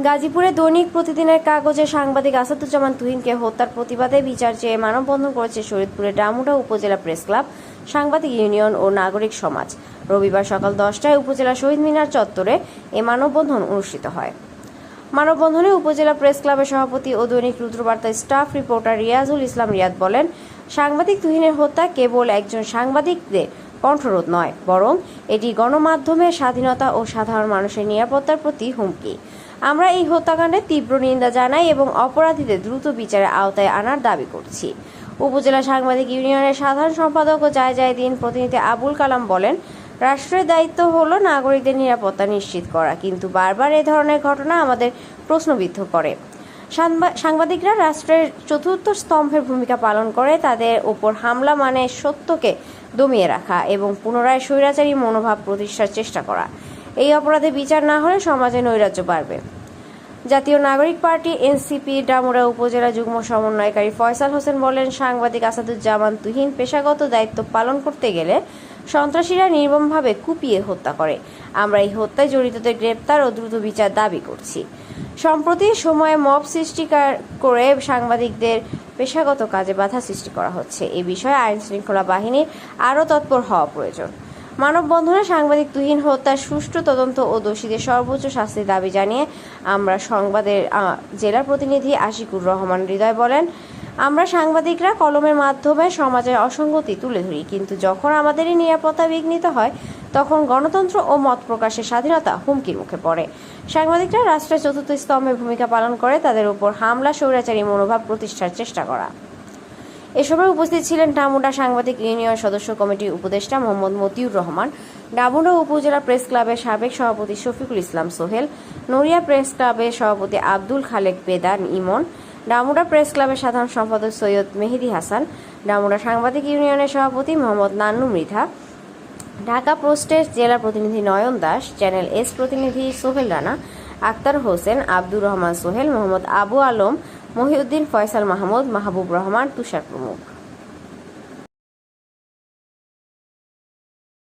গাজীপুরে দৈনিক প্রতিদিনের কাগজে সাংবাদিক আসাদুজ্জামান তুহিনকে হত্যার প্রতিবাদে বিচার চেয়ে মানববন্ধন করেছে শরীদপুরের ডামুডা উপজেলা প্রেস ক্লাব, সাংবাদিক ইউনিয়ন ও নাগরিক সমাজ। রবিবার সকাল দশটায় উপজেলা শহীদ মিনার চত্বরে এ মানববন্ধন অনুষ্ঠিত হয়। মানববন্ধনে উপজেলা প্রেস ক্লাবের সভাপতি ও দৈনিক রুদ্রবার্তা স্টাফ রিপোর্টার রিয়াজুল ইসলাম রিয়াদ বলেন, সাংবাদিক তুহিনের হত্যা কেবল একজন সাংবাদিকদের কণ্ঠরোধ নয়, বরং এটি গণমাধ্যমের স্বাধীনতা ও সাধারণ মানুষের নিরাপত্তার প্রতি হুমকি। আমরা এই হত্যাকাণ্ডের তীব্র নিন্দা জানাই এবং অপরাধীদের দ্রুত বিচারের আওতায় আনার দাবি করছি। উপজেলা সাংবাদিক ইউনিয়নের সাধারণ সম্পাদক ও জায় জায় দিন প্রতিনিধি আবুল কালাম বলেন, রাষ্ট্রের দায়িত্ব হলো নাগরিকদের নিরাপত্তা নিশ্চিত করা, কিন্তু বারবার এ ধরনের ঘটনা আমাদের প্রশ্নবিদ্ধ করে। সাংবা- সাংবাদিকরা রাষ্ট্রের চতুর্থ স্তম্ভের ভূমিকা পালন করে, তাদের ওপর হামলা মানে সত্যকে দমিয়ে রাখা এবং পুনরায় স্বৈরাচারী মনোভাব প্রতিষ্ঠার চেষ্টা করা। এই অপরাধে বিচার না হলে সমাজে নৈরাজ্য বাড়বে। জাতীয় নাগরিক পার্টি এনসিপি, ডামুরা উপজেলা যুগ্ম সমন্বয়কারী ফয়সাল হোসেন বলেন, সাংবাদিক আসাদুজ্জামান তুহিন পেশাগত দায়িত্ব পালন করতে গেলে সন্ত্রাসীরা নির্মমভাবে কুপিয়ে হত্যা করে। আমরা এই হত্যায় জড়িতদের গ্রেপ্তার ও দ্রুত বিচার দাবি করছি। সম্প্রতি সময়ে মব সৃষ্টি করে সাংবাদিকদের পেশাগত কাজে বাধা সৃষ্টি করা হচ্ছে। এ বিষয়ে আইন শৃঙ্খলা বাহিনীর আরও তৎপর হওয়া প্রয়োজন। মানববন্ধনে সাংবাদিক তুহিন হত্যার সুষ্ঠু তদন্ত ও দোষীদের সর্বোচ্চ শাস্তির দাবি জানিয়ে আমরা সংবাদের জেলা প্রতিনিধি আশিকুর রহমান হৃদয় বলেন, আমরা সাংবাদিকরা কলমের মাধ্যমে সমাজের অসঙ্গতি তুলে ধরি, কিন্তু যখন আমাদেরই নিরাপত্তা বিঘ্নিত হয়, তখন গণতন্ত্র ও মত প্রকাশের স্বাধীনতা হুমকির মুখে পড়ে। সাংবাদিকরা রাষ্ট্রের চতুর্থ স্তম্ভে ভূমিকা পালন করে, তাদের উপর হামলা, স্বৈরাচারী মনোভাব প্রতিষ্ঠার চেষ্টা করা। এ সময় উপস্থিত ছিলেন ডামুডা সাংবাদিক ইউনিয়ন সদস্য কমিটির উপদেষ্টা মোহাম্মদ মতিউর রহমান ডামুডা উপজেলা প্রেস ক্লাবের সাবেক সভাপতি শফিকুল ইসলাম সোহেল, নড়িয়া প্রেস ক্লাবের সভাপতি আব্দুল খালেক বেদান ইমন ডামুডা প্রেস ক্লাবের সাধারণ সম্পাদক সৈয়দ মেহেদি হাসান ডামুডা সাংবাদিক ইউনিয়নের সভাপতি মোহাম্মদ নান্নু মৃধা, ঢাকা পোস্টের জেলা প্রতিনিধি নয়ন দাস, চ্যানেল এস প্রতিনিধি সোহেল রানা, আক্তার হোসেন আব্দুর রহমান সোহেল, মোহাম্মদ আবু আলম মহিউদ্দিন ফয়সাল মাহমুদ মাহবুব রহমান তুষার প্রমুখ।